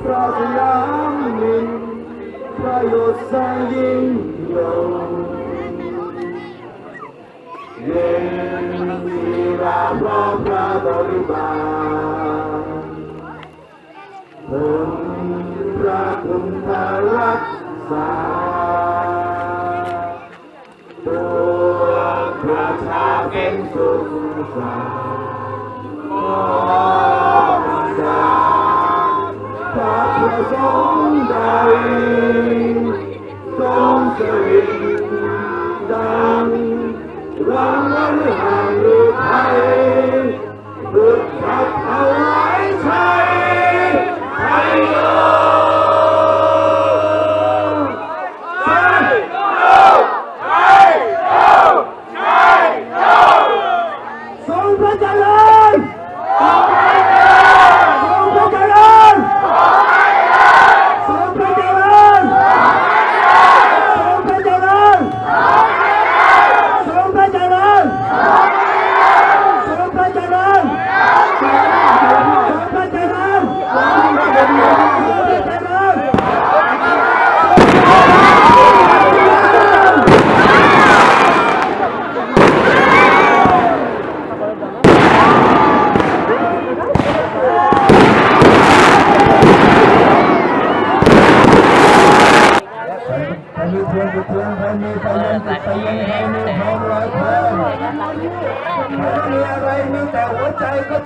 เพระสยามมินประโยชน์แสนยิ่งยงเย็นทีราพร้อมพระบริบาลคุณพระคุณพระรักษาตัวประชาเป็นสุขสันต์ Sonntag, Sonntag.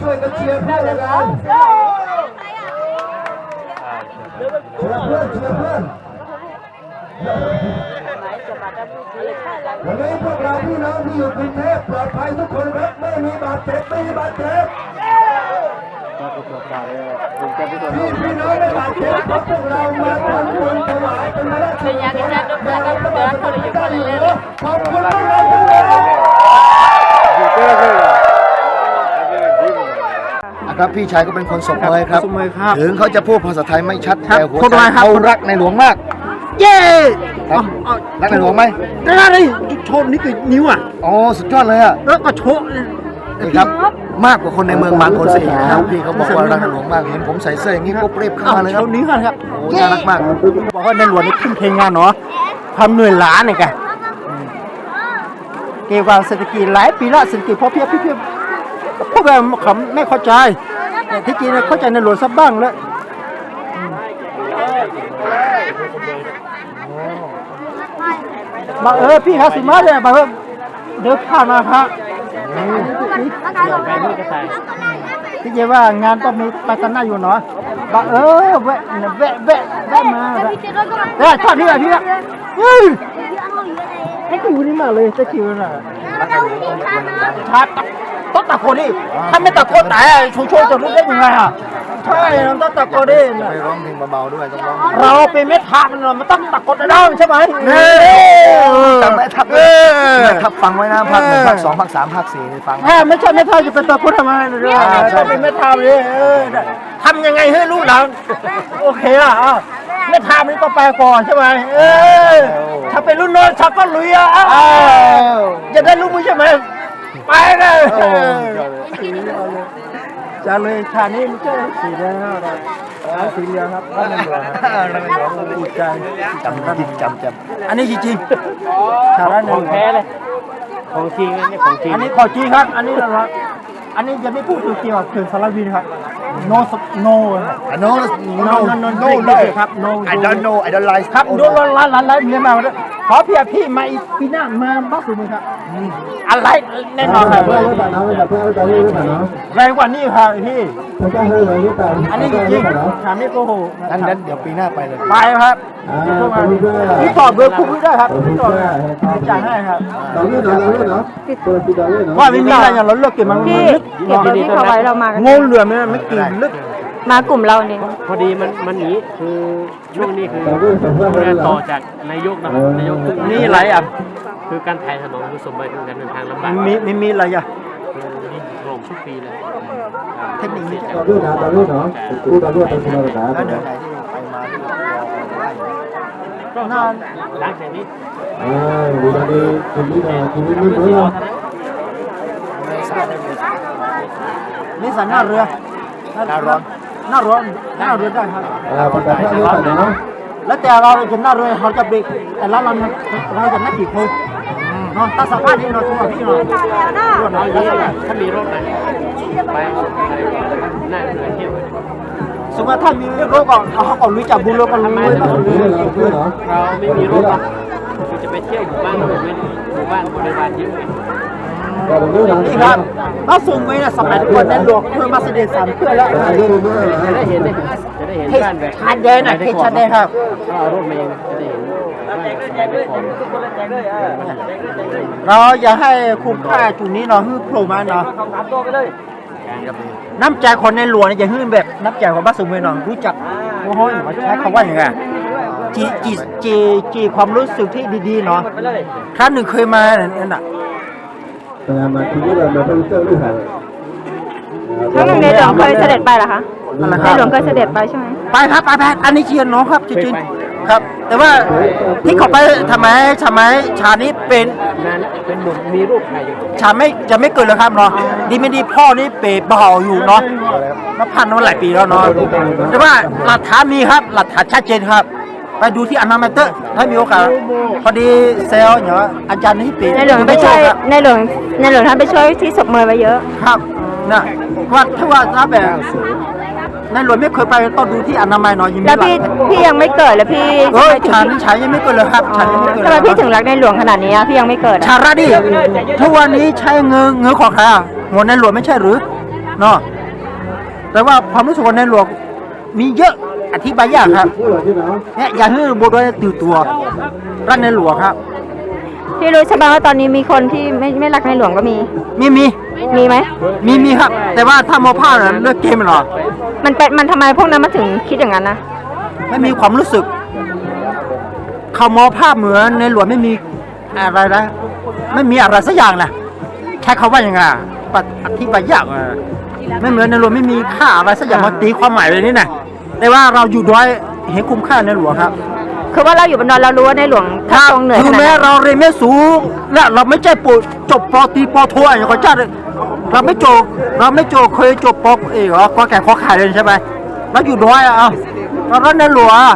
ช่วยกันเชียร์เพื่อนกันเชียร์เพื่อนเชียร์เพื่อนวันนี้พวกเราพี่น้องที่อยู่กรุงเทพปลอดภัยทุกคนครับไม่มีบาดเจ็บไม่มีบาดเจ็บพี่พี่น้องไม่บาดเจ็บเพราะพวกเรามาทำบุญถวายเป็นพระราชทานขอบคุณพวกเราทั้งหลาย ครับพี่ชายก็เป็นคนสมเมยครับ สมเมยครับ ถึงเขาจะพูดภาษาไทยไม่ชัดครับแต่หัวคนใจอะไรครับ เขารักในหลวงมาก เย้ครับ เอารักในหลวงไหมได้ได้ได้โชว์นี่คือนิ้วอะ อ๋อสุดยอดเลยอะแล้วก็โชว์เลยนี่ครับ มากกว่าคนในเมืองบางคนซะอีกนะครับพี่เขาบอกว่ารักในหลวงมากเห็นผมใส่เสื้ออย่างนี้ปุ๊บรีบเข้ามาเลยคโชรับว์นิ้วกันครับ โอ้น่ารักมาก บอกว่าในหลวงนี่ขึ้นเพลงงานเนาะทำเหนื่อยล้าเนี่ยแกเกี่ยวกับเศรษฐกิจหลายปีละเศรษฐกิจพอเพียงพี่เพียง พวกเราขำไม่เข้าใจ แต่ที่จริงเนี่ยเข้าใจในหลวงสักบ้างแล้วอืมบอกเออพี่ครับสิมาเลยบอกเออเดี๋ยวผ่านมาครับที่เจว่างานต้องมีไปกันหน้าอยู่เนาะบอกเออแวะแวะแวะแวะมาเด้ชอบพี่อะพี่อะ เฮ้ยให้คิวนี่มาเลยจะคิวน่ะชาตะต้องตะโกนดิถ้าไม่ตะโกนแต่ชูโชว์จะรู้ได้ยังไงอะใช่เราต้องตะโกนดิน่ะไม่ร้องเพลงเบาๆด้วยต้องร้องเราเป็นเม็ดทามันมันต้องตะโกนได้ใช่ไหมจำแม่ทัพเออแม่ทัพฟังไว้นะภาคหนึ่งภาคสองภาคสามภาคสี่นี่ฟังถ้าไม่ใช่ไม่เท่าจะเป็นตะพุทธทำไมเนี่ยถ้าเป็นไม่ทำเลยเออทำยังไงให้ลูกหลานโอเคอะ อะไม่ทำนี่ก็ไปก่อนใช่ไหมเออถ้าเป็นรุ่นน้องชักก็ลุยอะอะจะได้ลูกมือใช่ไหมไปเลยจะเลยชานี้ไม่ใช่สีแดงครับสีเหลืองครับบ้านเหลืองครับดีใจจำจำจำจำอันนี้จริงๆชาละหนึ่งแพ้เลยของจริงอันนี้ของจริงอันนี้ขอจริงครับ อันนี้นะครับอันนี้จะไม่พูดถึงเกี่ยวกับเขื่อนสารวินครับ no no no no no no no เลยครับ no I don't know I don't like ครับโดนร้านร้านร้านร้านเมียมาด้วยขอพี่พี่มาอีกปีหน้ามาบ้านสุดมั้ยครับอะไรแน่นอนครับแรงกว่านี้ครับพี่ อันนี้จริงๆถามไม่โกหกงั้นงั้นเดี๋ยวปีหน้าไปเลย ไปครับพี่ตอบเบอร์คุณไม่ได้ครับพี่ตอบจ่ายให้ครับ ว่าไม่มีอะไรอย่างเราเลือกเก็บมันพี่ลึกเก็บเบอร์พี่เขาไว้เรามากัน งูเหลือมเนี่ยไม่กินลึกมากลุ่มเราเนี่ยพอดีมันมันหนีคือช่วงนี้คือเรียนต่อจากนายกนะครับนายกคือนี่อะไรอะคือการถ่ายถนนคือสมบัติคือการเดินทางลำบากมีมีมีอะไรอะคือนี่ถล่มทุกปีเลย เทคนิคนี้จะดาวด้วยนะดาวด้วยเนาะกูดาวด้วยเป็นคนละแบบแล้วเดินไหนที่ไปมาที่าได้ก็น่ารักเจนี่เออดูดาวดีคุณนี่นะคุณนี่ไม่รู้นะนี่สันหน้าเรือหน้าร้อนหน้าร้อนหน้าเรือได้ครับเออเป็นแบบหน้าเรือแต่เนาะแล้วแต่เราจะหน้าเรือเขาจะเบรกแต่ละเราเราจะนัดกี่คนเนาะถ้าสภาพนี้เราทุกคนพี่เนาะถ้ามีรถไหน สมมติถ้ามีโรถก่อนเขาก็รู้จักบุญแล้วก็รู้เลยว่าเรื่องเรื่องเหรอเราไม่มีโรถนะคือจะไปเที่ยวหมู่บ้านเราไม่หมู่บ้านบริวารเยอะเลยนี่ครับมาส่งไว้นะสมัยก่อนนั้นหลวงเพื่อมาเสด็จสามเพื่อแล้วจะได้เห็นได้จะได้เห็นบ้านแบบชาแดนอะเทศชาแดนครับถ้าเอารถมาเองจะได้เห็นเราอย่าให้คุ้มค่าจุดนี้เนาะฮือโผล่มาเนาะ น้ำใจคนในหลวงเนี่ยอย่าฮือแบบน้ำใจของบ้านสมุยเนาะรู้จักโอ้โหใช้คำว่าอย่างไงจีจีจีจีความรู้สึกที่ดีๆเนาะครั้งหนึ่งเคยมาเนี่ยน่ะแต่มาทีนี้เราเป็นเสื้อลูกหางครั้งหนึ่งในหลวงเคยเสด็จไปเหรอคะอะไรคในรับหลวงเคยเสด็จไปใช่ไหมไปครับไปไปอันนี้เชียร์น้องครับจริงๆ ครับ แต่ว่าที่เขาไปทำไมทำไมชานี้เป็นนานเป็นหมุนมีรูปถ่ายอยู่ชาไม่จะไม่เกิดเลยครับเนาะดีไม่ดีพ่อนี่เปย์เบาอยู่เนาะนับพันมาหลายปีแล้วเนาะแต่ว่าหลักฐานมีครับหลักฐานชัดเจนครับ ไปดูที่อนามัยเตอร์ถ้ามีโอกาสพอดีเซลล์เนี่ยอาจารย์ที่เปย์ในหลวงไปช่วยครับในหลวงในหลวงท่านไปช่วยที่ศพเมยไว้เยอะครับนะว่าถ้าว่าถ้าแบบ ในหลวงไม่เคยไปต้องดูที่อนามัยหน่อยยังมีแล้วหลักพี่พี่ยังไม่เกิดแล้วพี่เฮ้ยทำฉันไมถึงฉันยังไม่เกิดเลยครับฉันยังไม่เกิดทำไมเลยพี่ถึงรักในหลวงขนาดนี้อะพี่ยังไม่เกิดอะชาระดิทุกวันนี้ใช้เงินเงินของใครอะหัวในหลวงไม่ใช่หรือเนาะแต่ว่าความรู้สึกของในหลวงมีเยอะอธิบายยากครับพูดเหรอที่ไหนเนี่ยอย่าให้บุตรตื่นตัวรักในหลวงครับ พี่รู้ใช่ไหมว่าตอนนี้มีคนที่ไม่ไม่รักในหลวงก็มี มีมีมีไหม มีมีครับ แต่ว่าถ้ามอผ้าน่ะเลือกเกมเหรอ มันเป็นมันทำไมพวกนั้นมาถึงคิดอย่างนั้นนะไม่มีความรู้สึก เขามอผ้าเหมือนในหลวงไม่มีอะไรนะไม่มีอะไรสักอย่างนะแค่เขาว่าอย่างไงอะปะอธิบายยากอะไม่เหมือนในหลวงไม่มีค่าอะไรสักอย่างมาตีความหมายเลยนี่นะแต่ว่าเราอยู่ด้วยเห็นคุ้มค่าในหลวงครับ คือว่าเราอยู่บนดอยเรารู้ว่าในหลวงท่านทรงเหนื่อยถึขงนาดแม้ไหนเราเรียนไม่สูงและเราไม่ใช่ปจบปอตรีปอโทอย่างของเจ้าเลยเราไม่จบเราไม่จบเคยจบปอเอกเหรอก็แก่ขอขายเลยใช่ไหมเราอยู่ด้วยอะเอาเรารักในหลวงอะ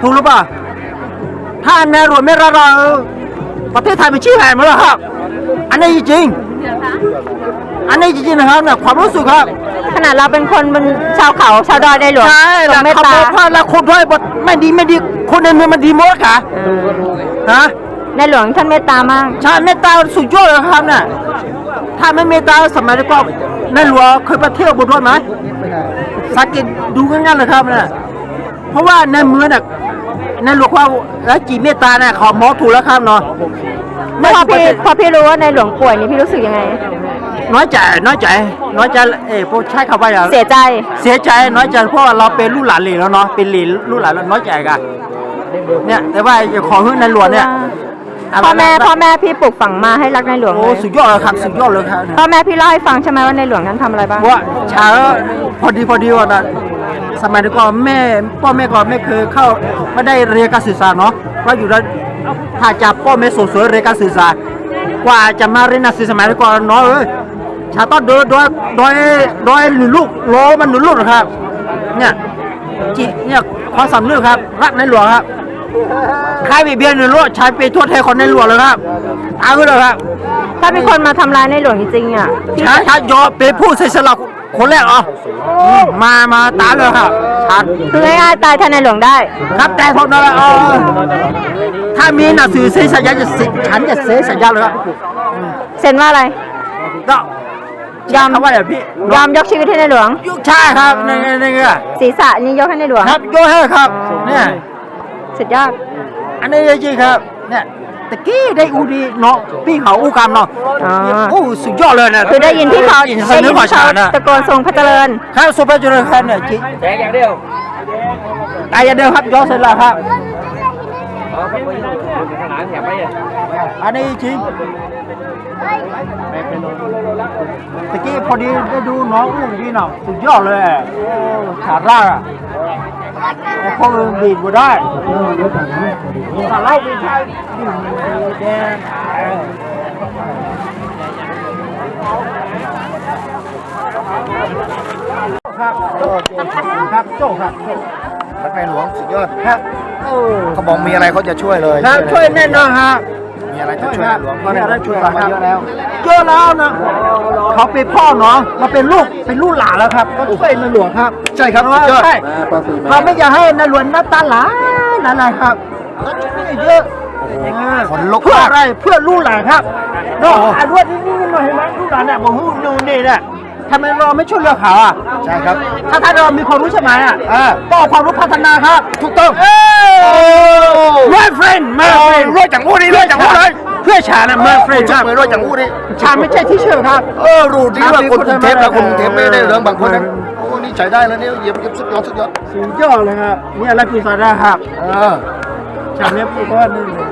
ถูกหรือเปล่าถ้าในหลวงไม่รักเราประเทศไทยเป็นชื่อแห่งมาแล้วครับ อันนี้จริงๆ อันนี้จริงๆนะครับเนี่ยความรู้สึกครับขนาดเราเป็นคนบนชาวเขาชาวดอยในหลวงใช่ทรแต่งเมตเขาบตาอกว่าแล้วคนด้วยบทไม่ดีไม่ดีคนในเมืองมันดีหมดค่ะฮะในหลวงท่านเมตตามากใช่เมตตาสุดยอดเลยครับเนี่ยถ้าไม่เมตตาสมัยก่อนในหลวงเคยไปเที่ยวบุญรอดไหมสังเกตดูง่ายๆเลยครับเนี่ยเพราะว่าในเมืองน่ะในหลวงว่าแล้วจีเมตตาเนี่ยเขาหมอถูกแล้วครับเนาะ แล้วพอพี่พอพี่รู้ว่าในหลวงป่วยนี่พี่รู้สึกยังไง น้อยใจน้อยใจน้อยใจเอ้พวกใช้คำว่าอย่างเสียใจ เสียใจน้อยใจเพราะว่าเราเป็นลูกหลานเหลนแล้วเนาะเป็นเหลนลูกหลานแล้วน้อยใจกันเนี่ยแต่ว่าอย่าขอให้ในหลวงเนี่ยะไรพ่อแม่นะพ่อแม่พี่ปลูกฝังมาให้รักในหลวงโอ้เลยสุดยอดเลยครับสุดยอดเลยครับเนี่ยพ่อแม่พี่เล่าให้ฟังใช่ไหมว่าในหลวงท่านทำอะไรบ้างว่าเช้าพอดีพอดีว่านะสมัยก่อนแม่พ่อแม่ก่อนไม่เคยเข้าไม่ได้เรียนการสื่อสารเนาะเพราะอยู่แล้วถ้าจะพ่อแม่สวยๆเรียนการสื่อสารกว่าจะมาเรียนหนังสือสมัยก่อนเนาะเอ้ย ชาต้องเดินโดยโดยโดยหนึ่งลูกโลมันหนึ่งลูกนะครับ เนี่ยจิเนี่ยความสำนึกครับ รักในหลวงครับใครเบียดเบียนหนึ่งลูกใช้ไปทั่วไทยคนในหลวงเลยครับตามไปเลยครับถ้ามีคนมาทำร้ายในหลวงจริงๆอะพี่ช้าช้ายอเป็นผู้เสียสละคนแรกเหรออืมมามาตามเลยครับชัดคือง่ายๆตายแทนในหลวงได้ ครับแต่พวกนั้นเออถ้ามีหนังสือเซ็นสัญญาจะเซ็นฉันจะเซ็นสัญญาเลยครับเซ็นว่าอะไรก็ ยอมคำว่าอย่างพี่ยอมยกชีวิตให้ในหลวงยุคใช่ครับนี่นี่นี่ศีรษะนี่ยกให้ในหลวง ครับโยให้ครับเนี่ยสุดยอด อันนี้จริงๆครับเนี่ยตะกี้ได้อูดีเนาะพี่เขาอู้กำเนาะอ๋อ โอ้สุดยอดเลยนะคือได้ยินที่เขาได้ได้ยิยินนเสนอที่ขอเขาชานะตะโกนทรงพระเจริญ ครับสุภาพจุลครับเนี่ยจริงแจกอย่างเดียวตายอย่างเดียวครับยอเสร็จแล้วครับ อ๋อไปข้างหลังแถบไปอะอันนี้จริง ตะกี้พอดีได้ดูน้องอุ้มพี่เนาะสุดยอดเลยอะโอ้ฉาดร่างอะเขาบีบกูได้ถ้าเราไม่ใช่แดงครับครับโจ้ครับรักในหลวงสุดยอดครับเขาบอกมีอะไรเขาจะช่วยเลยครับช่วยแน่นอนครับ มีอะไรจะช่วยในหลวงมีอะไรช่วยฟังมาเยอะแล้วเยอะแล้วนะเขาเป็นพ่อเนาะมาเป็นลูกเป็นลูกหลานแล้วครับก็ช่วยในหลวงครับ ใช่ครับสุดยอดใช่เขาไม่อยากให้ในหลวงหน้าตาหลายนั่นแหละครับก็ช่วยเยอะขนลุกเพื่อมากอะไรเพื่อลูกหลานครับเนาะอ่านว่านี่นี่นี่เห็นไหมลูกหลานเนี่ยบอกฮู้นูนนี่เนี่ย ทำไมเราไม่ช่วยเหลือเขาอะใช่ครับถ้าถ้าเรามีความรู้ใช่ไหมอะอ่า ก็เอาความรู้พัฒนาครับถูกต้องเอ้ย my friend my โอ้ friend รวยจังหู้นี่รวยจังหู้เลยเพื่อชานะ my โอ้ friend คจัรับบมือรวยจังหู้นี่ชาไม่ใช่ที่เชื่อครับ เออรู้ดีว่าคนกรุงเทพนะคนกรุงเทพไม่ได้เรื่องบางคนนะโอ้นี่ใช้ได้แล้วเนี่ยเหยียบเหยียบสุดยอดสุดยอดสุดยอดเลยครับนี่อะไรปีศาจนะครับเออชาเนี้ยพูดว่านี่เลย